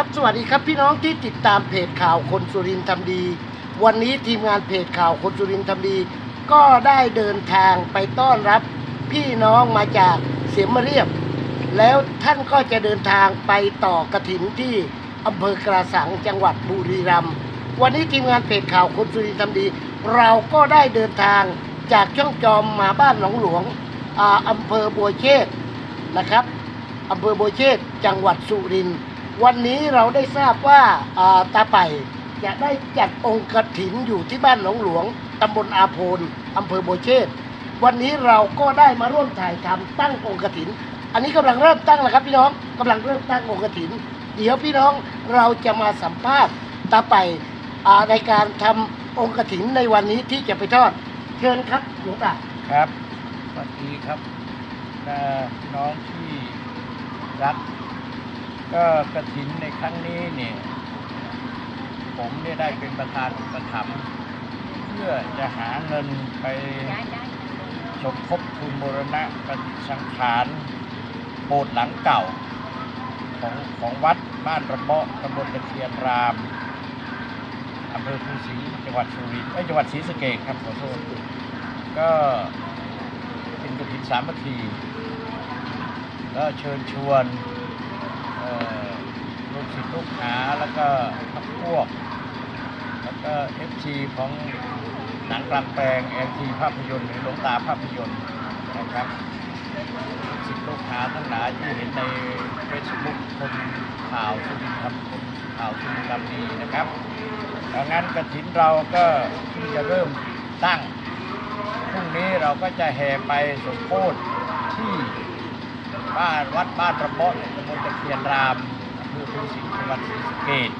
ครับสวัสดีครับพี่น้องที่ติดตามเพจข่าวคนสุรินทร์ทำดี วันนี้ทีมงานเพจข่าวคนสุรินทร์ทำดี ก็ได้เดินทางไปต้อนรับพี่น้องมาจากเสียมเรียบ แล้วท่านก็จะเดินทางไปต่อกระถินที่อำเภอกระสังจังหวัดบุรีรัมย์วันนี้ทีมงานเพจข่าวคนสุรินทร์ทำดี เราก็ได้เดินทางจากช่องจอมมาบ้านหนองหลวงออำเภอบัวเชษนะครับอำเภอโบวเชษจังหวัดสุรินทร์ วันนี้เราได้ทราบว่าตาไป่จะได้จัดองค์กถินอยู่ที่บ้านหนองหลวงตำบลอาโพนอำเภอโบวเชษฐ์วันนี้เราก็ได้มาร่วมถ่ายทำตั้งองค์กถิน อันนี้กำลังเริ่มตั้งแล้วครับพี่น้องกำลังเริ่มตั้งองค์กถิน เดี๋ยวพี่น้องเราจะมาสัมภาษณ์ตาไป่ในการทำองค์กถินในวันนี้ที่จะไปทอดเชิญครับหลวงตาครับสวัสดีครับเอ่น้องที่รัก ก็กระถินในครั้งนี้เนี่ย ผมเนี่ยได้เป็นประธานอุปถัมภ์เพื่อจะหาเงินไปสมทบทุนบูรณะปฏิสังขารโบสถ์หลังเก่า ของของวัดบ้านระเบาะตำบลตะเคียนรามอำเภอภูสิงห์จังหวัดสุรินทร์เอ้ยจังหวัดศรีสะเกษครับขอโทษก็เป็นกระถินสามัคคีก็เชิญชวน ลูกศิษย์ลูกหาแล้วก็พักพวก แล้วก็เอฟซีของหนังกลางแปลงเอทีภาพยนตร์หรือหลวงตาภาพยนตร์นะครับลูกศิษย์ลูกหาทั้งหลายที่เห็นในเฟซบุ๊กคนข่าวสุรินทร์ทำคนข่าวสุรินทร์ทำดีนะครับดังนั้นกระถินเราก็เพิ่จะเริ่มตั้งพรุ่งนี้เราก็จะแห่ไปสมโภชที่ บ้านวัดบ้านระเบาะตำบลตะเคียนรามอำเภอภูสิงห์จังหวัดศรีสะเกษ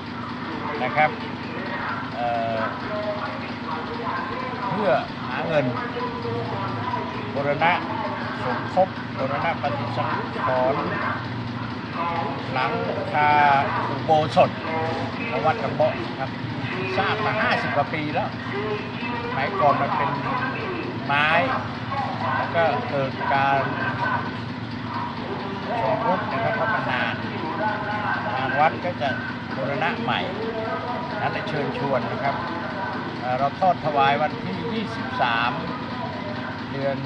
นะครับเเพื่อหาเงินบรณะสมทบบรณะปฏิสังขรณ์หลังคาอุโบสถของวัดระเบาะครับสร้างมา 50 กว่าปีแล้วสมัยก่อนมันเป็นไม้ แล้วก็เกิดการ ชมรุดนะครับเพราะมันนานทางวัดก็จะบูรณะใหม่นั้นได้เชิญชวนนะครับ เราทอดถวายวันที่ 23 เดือน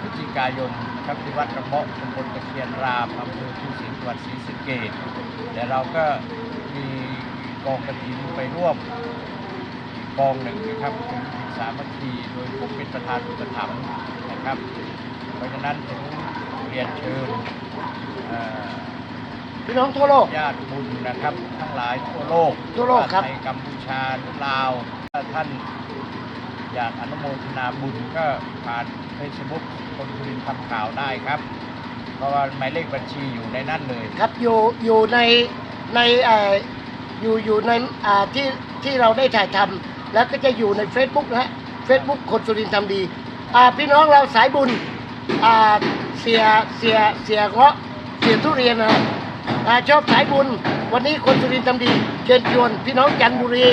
พฤศจิกายนครับที่วัดกระเบาะตำบลตะเคียนรามอำเภอภูสิงห์จังหวัดศรีสะเกษแต่เราก็มีกองกระถินไปร่วมกองหนึ่งนะครับเป็นทีมสามัคคีโดยผมเป็นประธานอุปถัมภ์นะครับ เพราะฉะนั้นถึง รียนเชิญเอ่อพี่น้องทั่วโลก ญาติบุญนะครับ ทั้งหลายทั่วโลกทั่วโลกครับไทยกัมพูชาลาวถ้าท่านอยากอนุโมทนาบุญก็ผ่านเฟซบุ๊กคนคุรินทร์ทำข่าวได้ครับ เพราะว่าหมายเลขบัญชีอยู่ในนั้นเลย ครับอยู่อยู่ในในเอ่ออยู่อยู่ในอ่าที่ที่เราได้ถ่ายทำแล้วก็จะอยู่ใน Facebook นะฮะ Facebook คนสุรินทร์ทำดีอ่าพี่น้องเราสายบุญอ่า เสียเสียเสียเงาะเสียทุเรียนนะอ่าชอบสายบุญ วันนี้คนสุรินทร์ทำดีเชิญชวนพี่น้องจันทบุรี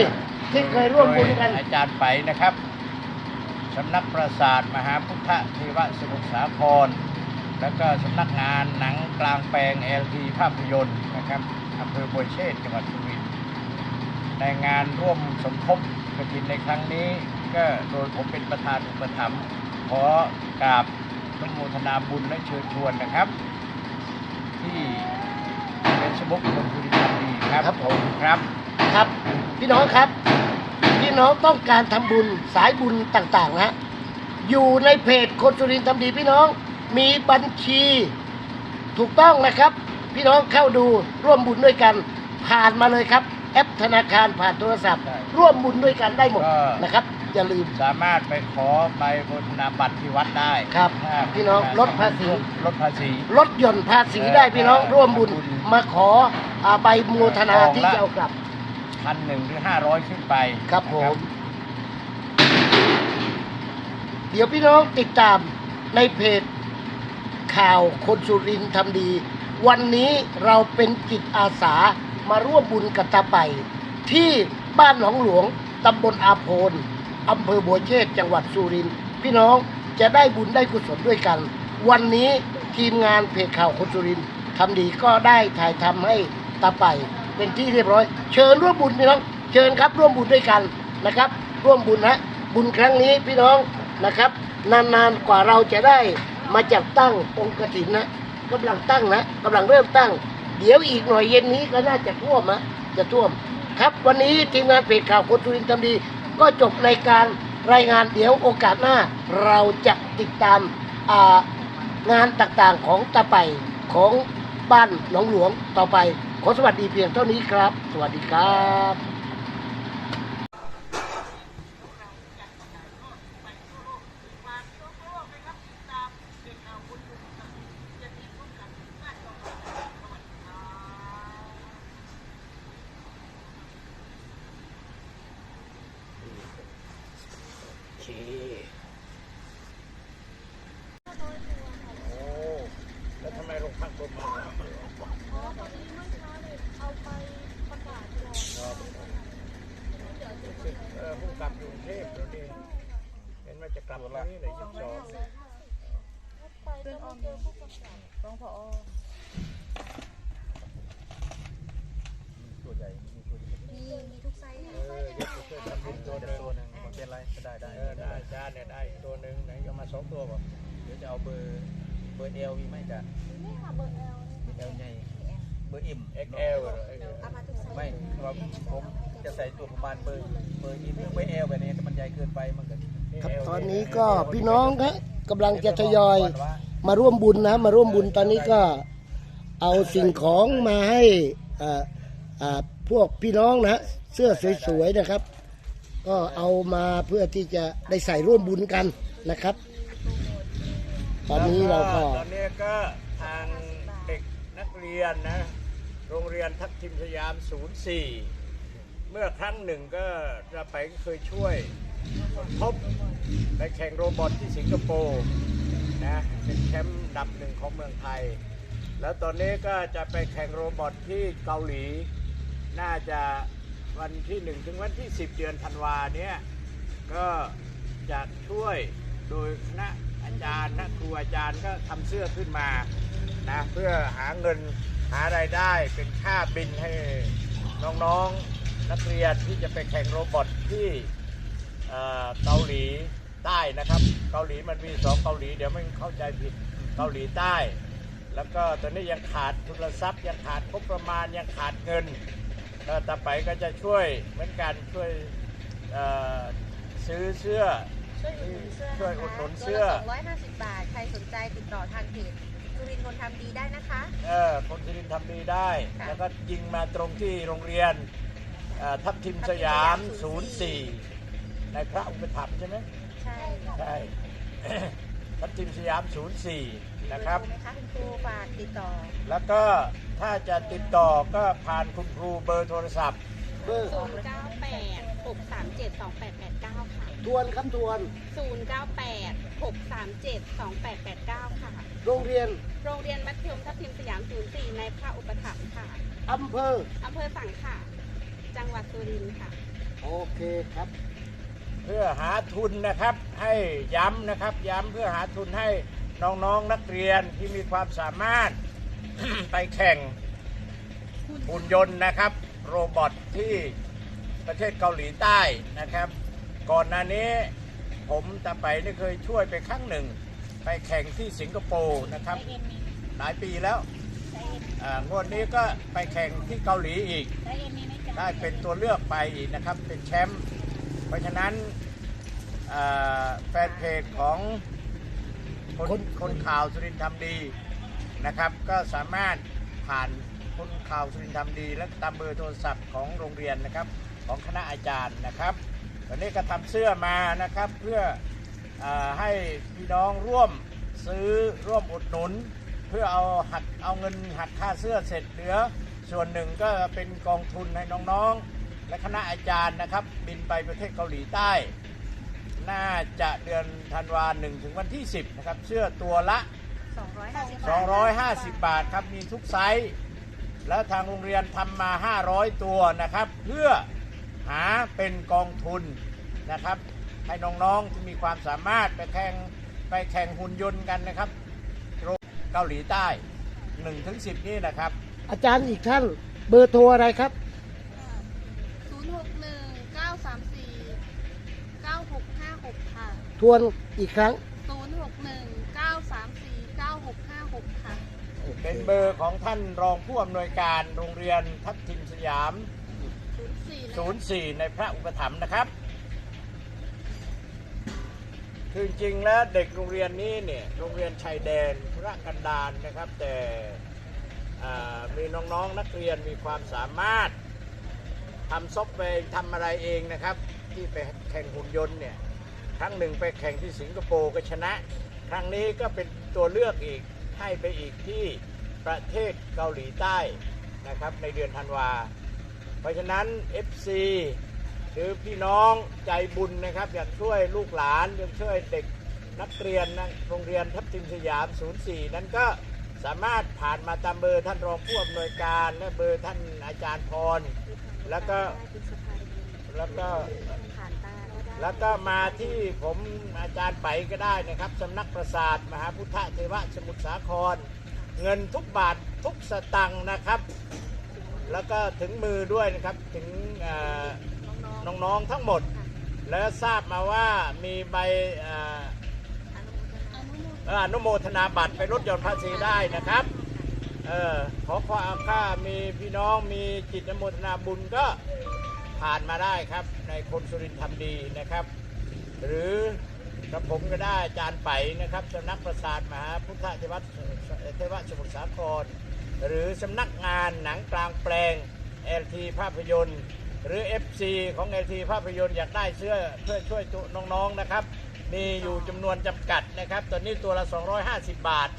ที่เคยร่วมบุญกัน โดยอาจารย์ไปนะครับสำนักประสาทมหาพุทธเทวสมุทรสาคร แล้วก็สำนักงานหนังกลางแปลง LT ภาพยนตร์นะครับอำเภอบัวเชษจังหวัดสุรินทร์ในงานร่วมสมทบกฐินในครั้งนี้ ก็โดยผมเป็นประธานอุปถัมภ์ขอกราบ อนุโมทนาบุญและเชิญชวนนะครับ ที่เฟซบุ๊กคนสุรินทร์ทำดีครับครับผม ครับครับ พี่น้องครับ พี่น้องต้องการทำบุญสายบุญต่างๆนะฮะอยู่ในเพจคนสุรินทร์ทำดีพี่น้องมีบัญชี ถูกต้องนะครับ พี่น้องเข้าดูร่วมบุญด้วยกัน ผ่านมาเลยครับ แอปธนาคารผ่านโทรศัพท์ ใช่ร่วมบุญด้วยกันได้หมดก็ นะครับ อย่าลืม สามารถไปขอใบโภชนาบัตรที่วัดได้ครับถ้าพี่น้องลดภาษี ลดภาษี ลดหย่อนภาษีได้พี่น้องเออร่วมบุญร่วมบุญมาขออาใบโมูทนาเออที่ของละจะเอากลับ พันหนึ่งหรือห้าร้อยขึ้นไปครับผนะมเดี๋ยวพี่น้องติดตามในเพจข่าวคนสุรินทร์ทำดี วันนี้เราเป็นจิตอาสา มาร่วมบุญกับตาไป ที่บ้านหนองหลวงตำบลอาโพนอำเภอบัวเชษจังหวัดสุรินทร์พี่น้องจะได้บุญได้กุศลด้วยกัน วันนี้ทีมงานเพจข่าวคนสุรินทร์ทำดีก็ได้ถ่ายทำให้ตาไป เป็นที่เรียบร้อย เชิญร่วมบุญพี่น้อง เชิญครับร่วมบุญด้วยกันนะครับ ร่วมบุญนะบุญครั้งนี้พี่น้องนะครับ นานๆกว่าเราจะได้มาจัดตั้งองค์กฐินนะกำลังตั้งนะกำลังเริ่มตั้ง เดี๋ยวอีกหน่อยเย็นนี้ก็น่าจะท่วมนะจะท่วม ครับวันนี้ทีมงานเพจข่าวคนสุรินทร์ทำดี ก็จบรายการรายงานเดี๋ยวโอกาสหน้า เราจะติดตามงานต่างๆของตาไปของบ้านหลวงหลวงต่อไป ขอสวัสดีเพียงเท่านี้ครับ สวัสดีครับ โอ เคโอ้แล้วทำไมโรงพักลงมาอ๋อตอนนี้เมื่อเช้าเนี่ยเอาไปประกาศก่อนเออผู้กลับกรุงเทพแล้วนี่เห็นว่าจะกลับวันนี้เลยยี่สิบสองไปก็ไม่เจอผู้กำกับรองผอตัวใหญ่มีตัวใหญ่มีมีทุกไซส์เออเดี๋ยวจะช่วยทำเป็นตัวหนึ่งตัวหนึ่งมัน เป็นไรก็ได้ได้เออได้จานเนี่ยได้อีกตัวหนึ่งไหนก็มาสองตัวก่อนเดี๋ยวจะเอาเบอร์เบอร์เอลมีไหมจ๊ะนี่ค่ะเบอร์เอลเบอร์เอลใหญ่เบอร์เอ็ม XL เหรอเออเอามาทุกไซส์ไม่เพราะผมจะใส่ตัวประมาณเบอร์เบอร์เอ็มเบอร์เอลแบบนี้แต่มันใหญ่เกินไปมันก็ครับตอนนี้ก็พี่น้องครับกำลังจะทยอยมาร่วมบุญนะมาร่วมบุญตอนนี้ก็เอาสิ่งของมาให้อ่าอ่าพวกพี่น้องนะเสื้อสวยๆนะครับ ก็เอามาเพื่อที่จะได้ใส่ร่วมบุญกันนะครับ ตอนนี้เราก็ ตอนนี้ก็ทางเด็กนักเรียนนะ โรงเรียนทัพทิมสยาม 04 เมื่อครั้งหนึ่งก็จะไปเคยช่วยทบไปแข่งโรบอทที่สิงคโปร์นะเป็นแชมป์อันดับหนึ่งของเมืองไทย แล้วตอนนี้ก็จะไปแข่งโรบอทที่เกาหลี น่าจะ วันที่หนึ่งถึงวันที่ 10 เดือนธันวาเนี้ยก็จะช่วยโดยคณะอาจารย์นะครูอาจารย์ก็ทำเสื้อขึ้นมานะเพื่อหาเงินหารายได้เป็นค่าบินให้น้องๆนักเรียนที่จะไปแข่งโรบอทที่เอ่อเกาหลีใต้นะครับ เกาหลีมันมีสองเกาหลีเดี๋ยวไม่เข้าใจผิดเกาหลีใต้ แล้วก็ตอนนี้ยังขาดทุนทรัพย์ยังขาดงบประมาณยังขาดเงิน ก็ต่อไปก็จะช่วยเหมือนกันช่วยเอ่อซื้อเสื้อ ช่วยอุดหนุนเสื้อช่วยอุดหนุนเสื้อสองร้อยห้าสิบบาท ใครสนใจติดต่อทางเพจสุรินทร์คนทำดีได้นะคะ เออคนสุรินทร์ทำดีได้ ค่ะ แล้วก็ยิงมาตรงที่โรงเรียนเอ่อทัพทิมสยาม 04 ในพระอุปถัมภ์ใช่ไหมใช่ค่ะใช่ ทัพทิมสยาม 04 นะครับเบอโทไหมคะคุณครูฝากติดต่อแล้วก็ ถ้าจะติดต่อก็ผ่านคุณครูเบอร์โทรศัพท์เบอร์ศูนย์เก้าแปดหกสามเจ็ดสองแปดแปดเก้าค่ะทวนครับทวน ศูนย์เก้าแปดหกสามเจ็ดสองแปดแปดเก้าค่ะ โรงเรียนโรงเรียนมัธยมทัพทิมสยามศูนย์สี่ในพระอุปถัมภ์ค่ะอำเภอ อำเภอสังขะจังหวัดสุรินทร์ค่ะ โอเคครับ เพื่อหาทุนนะครับ ให้ย้ำนะครับ ย้ำเพื่อหาทุนให้น้องๆนักเรียนที่มีความสามารถ ไปแข่งหุ่นยนต์นะครับ โรบอทที่ประเทศเกาหลีใต้นะครับ ก่อนหน้านี้ผมตาไปนี่เคยช่วยไปครั้งหนึ่ง ไปแข่งที่สิงคโปร์นะครับ หลายปีแล้วอ่างวดนี้ก็ไปแข่งที่เกาหลีอีก ได้เป็นตัวเลือกไปอีกนะครับ เป็นแชมป์เพราะฉะนั้นแฟนเพจของคนคนข่าวสุรินทร์ทำดี นะครับ ก็สามารถผ่านคนข่าวสุรินทร์ทำดี และตามเบอร์โทรศัพท์ของโรงเรียนนะครับของคณะอาจารย์นะครับวันนี้ก็ทำเสื้อมานะครับเพื่ออให้พี่น้องร่วมซื้อร่วมอุดหนุน เพื่อเอาหักเอาเงินหักค่าเสื้อเสร็จเหลือ ส่วนหนึ่งก็เป็นกองทุนให้น้องๆ และคณะอาจารย์นะครับ บินไปประเทศเกาหลีใต้ น่าจะเดือนธันวาหนึ่งถึงวันที่ 10 นะครับ เสื้อตัวละ 250บาท250 บาทครับมีทุกไซส์ แล้วทางโรงเรียนทำมา 500 ตัวนะครับ เพื่อหาเป็นกองทุนนะครับ ให้น้องๆที่มีความสามารถไปแข่งไปแข่งหุ่นยนต์กันนะครับโรงเกาหลีใต้1ถึง10 นี่นะครับ อาจารย์อีกท่านเบอร์โทรอะไรครับ ศูนย์หกหนึ่งเก้าสามสี่เก้าหกห้าหกค่ะ ทวนอีกครั้ง ศูนย์หกหนึ่งเก้าสามสี่เก้าหกห้าหกค่ะ เป็นเบอร์ของท่านรองผู้อำนวยการโรงเรียนทัพทิมสยามศูนย์สี่04 ในพระอุปถัมภ์นะครับ คือจริงๆแล้วเด็กโรงเรียนนี้เนี่ยโรงเรียนชายแดนธุรกันดารนะครับ แต่อ่ามีน้องๆนักเรียนมีความสามารถทำซอฟต์แวร์ทำอะไรเองนะครับ ที่ไปแข่งหุ่นยนต์เนี่ยครั้งหนึ่งไปแข่งที่สิงคโปร์ก็ชนะ ครั้งนี้ก็เป็นตัวเลือกอีกให้ไปอีกที่ ประเทศเกาหลีใต้นะครับในเดือนธันวา เพราะฉะนั้น FC หรือพี่น้องใจบุญนะครับ อยากช่วยลูกหลานอยากช่วยเด็กนักเรียนนะโรงเรียนทัพทิมสยาม 04 นั้นก็สามารถผ่านมาตามเบอร์ท่านรองผู้อำนวยการและเบอร์ท่านอาจารย์พร แล้วก็แล้วก็แล้วก็มาที่ผมอาจารย์ไปก็ได้นะครับสำนักประสาท มหาพุทธเทวะสมุทรสาคร เงินทุกบาททุกสตังค์นะครับ แล้วก็ถึงมือด้วยนะครับถึงน้องน้องๆทั้งหมด แล้วทราบมาว่ามีใบอนุโมทนาบัตรไปลดหย่อนภาษีได้นะครับเออขอความค่ามีพี่น้องมีจิตอนุโมทนาบุญก็ผ่านมาได้ครับในคนสุรินทร์ทำดีนะครับ หรือ กระผมก็ได้อาจารย์ไปนะครับสำนักประสาทมหาพุทธเทวะเทวะสมุทรสาคร หรือสำนักงานหนังกลางแปลง LT ภาพยนตร์ หรือ FC ของ LT ภาพยนตร์อยากได้เสื้อเพื่อช่วยตัวน้องๆนะครับ มีอยู่จำนวนจำกัดนะครับ ตอนนี้ตัวละ 250 บาท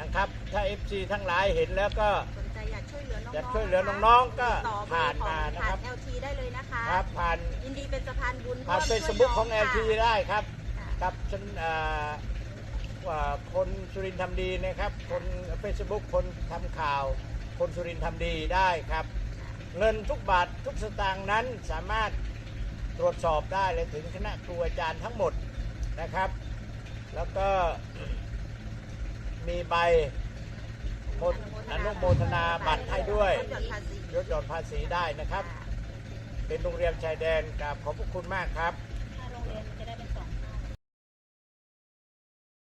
นะครับ ถ้า FC ทั้งหลายเห็นแล้วก็สนใจอยากช่วยเหลือน้องๆอยากช่วยเหลือน้องๆก็ติดต่อเบอร์ผ่านของมานะครับผ่าน LT ได้เลยนะคะครับผ่านยินดีเป็นสะพานบุญผ่านร่วมเฟซช่วยบุ๊กของน้ LT ค่ะได้ครับ ครับฉันว่าคนสุรินทำดีนะครับ คนเฟซบุ๊กคนทำข่าว คนสุรินทำดีได้ครับ เงินทุกบาททุกสตางค์นั้นสามารถตรวจสอบได้เลยถึงคณะครูอาจารย์ทั้งหมดนะครับ แล้วก็มีใบอนุโมทนาบัตรให้ด้วยลดหย่อนภาษีลดหย่อนภาษีได้นะครับ เป็นโรงเรียนชายแดนกับขอบพระคุณมากครับ